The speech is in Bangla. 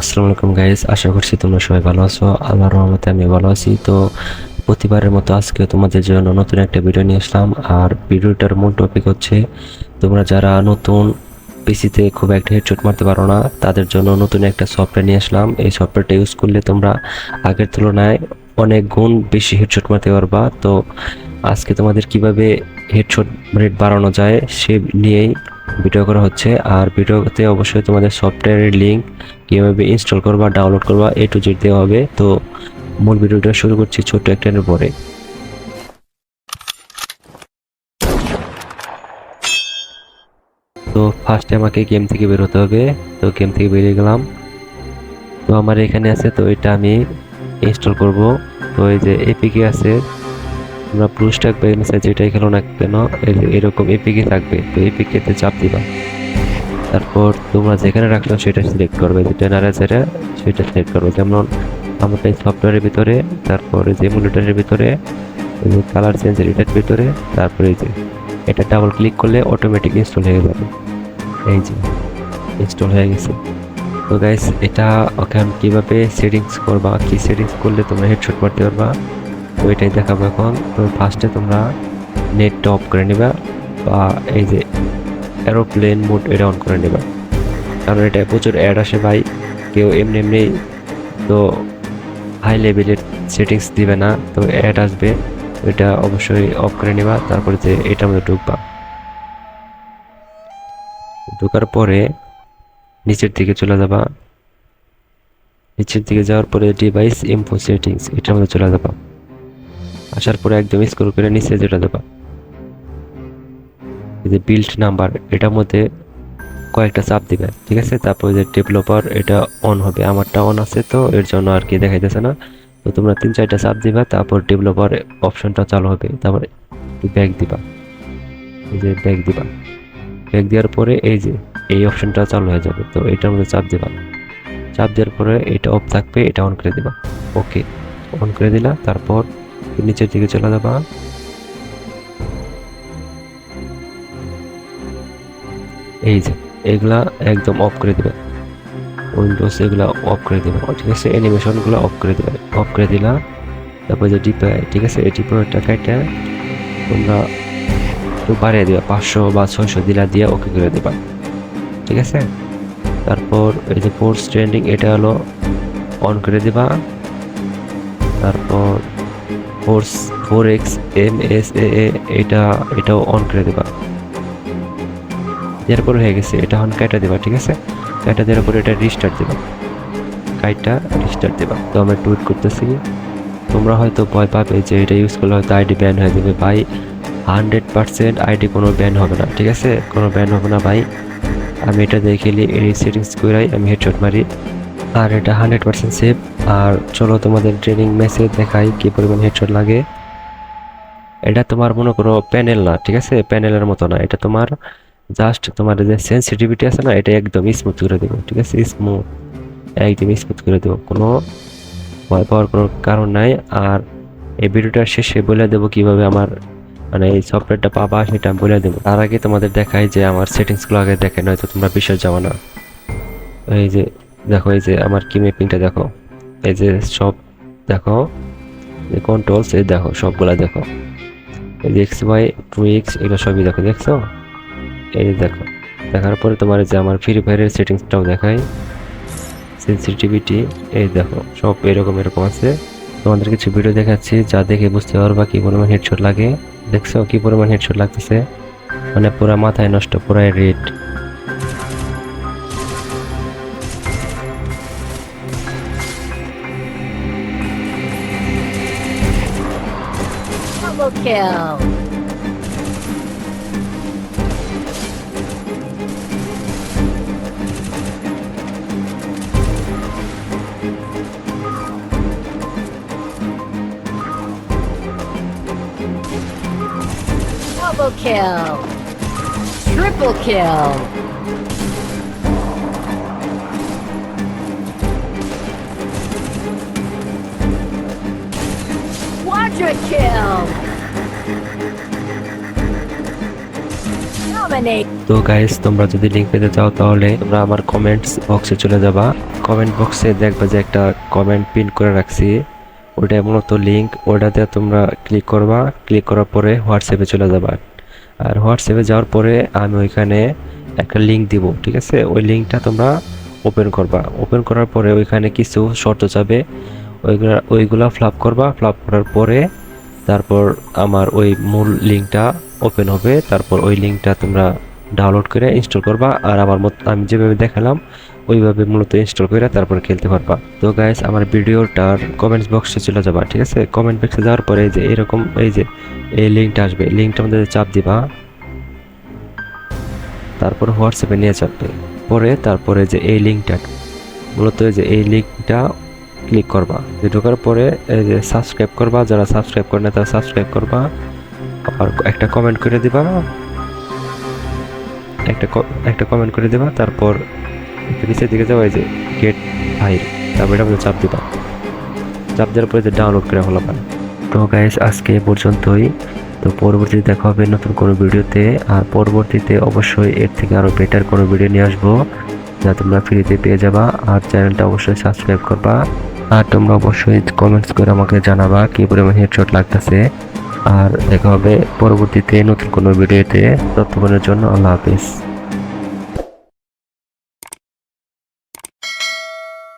আসসালামু আলাইকুম গাইস আশা করছি তোমরা সবাই ভালো আছো। আল্লাহর রহমতে আমি ভালো আছি। তো প্রতিবারের মতো আজকে তোমাদের জন্য নতুন একটা ভিডিও নিয়ে আসলাম। আর ভিডিওটার মূল টপিক হচ্ছে, তোমরা যারা নতুন পিসিতে খুব একটা হেডশট মারতে পারো না, তাদের জন্য নতুন একটা সফটওয়্যার নিয়ে আসলাম। এই সফটওয়্যারটা ইউজ করলে তোমরা আগের তুলনায় অনেক গুণ বেশি হেডশট মারতে পারবা। তো আজকে তোমাদের কীভাবে হেডশট রেট বাড়ানো যায়, সে নিয়েই ভিডিও করা হচ্ছে। আর ভিডিওতে অবশ্যই তোমাদের সফটওয়্যারের লিঙ্ক কীভাবে ইনস্টল করবা ডাউনলোড করবা এ টু জেড দেওয়া হবে। তো মূল ভিডিওটা শুরু করছি ছোট্ট একটা পরে তো ফার্স্টে আমাকে গেম থেকে বেরোতে হবে। তো গেম থেকে বেরিয়ে গেলাম। তো আমার এখানে আছে, তো এটা আমি ইনস্টল করব। তো এই যে এপিকে আছে তোমরা ব্লুস্টাক বা এমএসআই যেটাই খেলো না কেন এরকম এপিকে থাকবে, তো এপিকেতে চাপ দিবা। তারপর তোমরা যেখানে রাখল সেটা সিলেক্ট করবে, যেটা নারাজেরা সেটা সিলেক্ট করবে। যেমন আমাদের সফটওয়্যারের ভিতরে, তারপরে যে এমুলেটারের ভিতরে কালার চেঞ্জের এটার ভিতরে, তারপরে যে এটা ডাবল ক্লিক করলে অটোমেটিক ইনস্টল হয়ে যাবে। এই যে ইনস্টল হয়ে গেছে। তো গাইস এটা এখন কীভাবে সেটিংস করবা, কী সেটিংস করলে তোমরা হেডশট মারতে পারবা তো এটাই দেখাবো এখন। তো ফার্স্টে তোমরা নেটটা অফ করে নেবা বা এই যে এরোপ্লেন মোড এটা অন করে নেবা। কারণ এটা প্রচুর অ্যাড আসে ভাই, কেউ এমনি এমনি তো হাই লেভেলের সেটিংস দিবে না, তো অ্যাড আসবে। এটা অবশ্যই অফ করে নেবা, তারপরে যে এটার মধ্যে ঢুকবা। ঢোকার পরে নিচের দিকে চলে যাবা। নিচের দিকে যাওয়ার পরে ডিভাইস ইম্পো সেটিংস এটার মধ্যে চলে যাবা। আসার পরে একদম স্ক্রল করে নিচে যেটা দেবা। যে বিল্ড নাম্বার এটার মধ্যে কয়েকটা চাপ দিবে, ঠিক আছে? তারপর যে ডেভেলপার এটা অন হবে। আমারটা অন আছে, তো এর জন্য আর কি দেখাইতেছে না। তো তোমরা তিন চারটা চাপ দিবা, তারপর ডেভেলপার অপশনটা চালু হবে। তারপর ব্যাক দিবা। এই যে ব্যাক দিবা। ব্যাক দেওয়ার পরে এই যে, এই অপশনটা চালু হয়ে যাবে। তো এটার মধ্যে চাপ দিবা। চাপ দেওয়ার পরে এটা অফ থাকবে, এটা অন করে দিবা। ওকে অন করে দিলা, তারপর নিচের দিকে চলে যাবা। এই যে, এগুলা একদম অফ করে দিবে। উইন্ডোজ এগুলা অফ করে দিবে। ঠিক আছে অ্যানিমেশনগুলো অফ করে দিবে। অফ করে দিলা, তারপর যে ডিপে ঠিক আছে, এই ডিপের টাকাটা তোমরা একটু বাড়িয়ে দিবা। পাঁচশো বা ছয়শো দিলা দিয়ে ওকে করে দিবা। ঠিক আছে? তারপর এই যে ফোর্স ট্রেন্ডিং এটা হলো অন করে দিবা। তারপর force, four X M S A, এটা, এটাও অন করে দিবা। এরপর হয়ে গেছে, এটা এখন কাটা দিবা, ঠিক আছে? কাটা দেওয়ার পরে এটা রিস্টার্ট দিবা। কাইটটা রিস্টার্ট দিবা। তো আমরা টুইট করতেছি। তোমরা হয়তো ভয় পাবে যে এটা ইউজ করলে হয়তো আইডি ব্যান হয়ে যাবে। ভাই হান্ড্রেড পার্সেন্ট আইডি কোনো ব্যান হবে না, ঠিক আছে? কোনো ব্যান হবে না, ভাই। আমি এটা দেখিলি এই সেটিংস করাই আমি হেডশট মারি। আর এটা হান্ড্রেড পার্সেন্ট সেফ আর চলো তোমাদের ট্রেনিং ম্যাচে দেখাই, কী পরিমাণ হেডশট লাগে। এটা তোমার মনে করো প্যানেল না, ঠিক আছে? প্যানেলের মতো না। এটা তোমার জাস্ট তোমার যে সেন্সিটিভিটি আছে না, এটা একদম স্মুথ করে দেবো, ঠিক আছে? স্মুথ একদম স্মুথ করে দেবো। কোনো ভয় পাওয়ার কোনো কারণ নাই। আর এই ভিডিওটার শেষে বলে দেবো কীভাবে আমার মানে এই সফটওয়্যারটা পাবা, সেটা বলে দেবো। তার আগে তোমাদের দেখাই যে আমার সেটিংসগুলো আগে দেখে, নয়তো তোমরা বিশ্বাস যাব না এই যে দেখো, এই যে আমার কি ম্যাপিংটা দেখো। এই যে সব দেখো যে কন্ট্রোলস এই দেখো, সবগুলা দেখো। এই যে এক্স ওয়াই টু এক্স এগুলো সবই দেখো, দেখছ? এই যে দেখো, দেখার পরে তোমার যে আমার ফ্রি ফায়ারের সেটিংসটাও দেখাই। সেন্সিটিভিটি এই দেখো, সব এরকম এরকম আছে। তোমাদের কিছু ভিডিও দেখাচ্ছি, যা দেখে বুঝতে পারবা কী পরিমাণ হেডশট লাগে। দেখছ কী পরিমাণ হেডশট লাগতেছে? মানে পুরা মাথায় নষ্ট, পুরাই red kill. Double kill. Triple kill. Quadra kill. তো গাইস তোমরা যদি লিঙ্ক পেতে চাও তাহলে তোমরা আমার কমেন্টস বক্সে চলে যাবা। কমেন্ট বক্সে দেখবা যে একটা কমেন্ট পিন করে রাখছি। ওটা মূলত লিঙ্ক ওটাতে তোমরা ক্লিক করবা। ক্লিক করার পরে হোয়াটসঅ্যাপে চলে যাবা। আর হোয়াটসঅ্যাপে যাওয়ার পরে আমি ওইখানে একটা লিঙ্ক দিব, ঠিক আছে? ওই লিঙ্কটা তোমরা ওপেন করবা। ওপেন করার পরে ওইখানে কিছু শর্ত যাবে ওইগুলা ওইগুলা ফ্লাপ করবা। ফ্লাপ করার পরে তারপর আমার ওই মূল লিঙ্কটা ওপেন হবে। তারপর ওই লিঙ্কটা তোমরা ডাউনলোড করে ইনস্টল করবা। আর আমার মত আমি যেভাবে দেখালাম, ওইভাবে মূলত ইনস্টল করে তারপর খেলতে পারবা। তো গাইস আমার ভিডিওটার কমেন্টস বক্সে চলে যাবা, ঠিক আছে? কমেন্ট বক্সে যাওয়ার পরে যে এরকম এই যে এই লিঙ্কটা আসবে। লিঙ্কটার মধ্যে চাপ দিবা। তারপর হোয়াটসঅ্যাপে নিয়ে চাপবে পরে তারপরে যে এই লিঙ্কটা, মূলত যে এই লিঙ্কটা ক্লিক করবা। ঢোকার পরে এই যে সাবস্ক্রাইব করবা, যারা সাবস্ক্রাইব করে না তারা সাবস্ক্রাইব করবা। আবার একটা কমেন্ট করে দিবা। একটা একটা কমেন্ট করে দিবা, তারপর নিচের দিকে যাওয়া যে গেট ফাইল তারপর এটা চাপ দিবা। চাপ দেওয়ার পরে যে ডাউনলোড করে হলো তো গাইস আজকে পর্যন্তই। তো পরবর্তীতে দেখা হবে নতুন কোনো ভিডিওতে। আর পরবর্তীতে অবশ্যই এর থেকে আরও বেটার কোনো ভিডিও নিয়ে আসব। যা তোমরা ফ্রিতে পেয়ে যাবা। আর চ্যানেলটা অবশ্যই সাবস্ক্রাইব করবা। আর তোমরা অবশ্যই কমেন্টস করে আমাকে জানাবা কি পরিমাণ হেডশট লাগতেছে। আর দেখা হবে পরবর্তীতে নতুন কোনো ভিডিওতে ততক্ষণের জন্য আল্লাহ হাফিজ।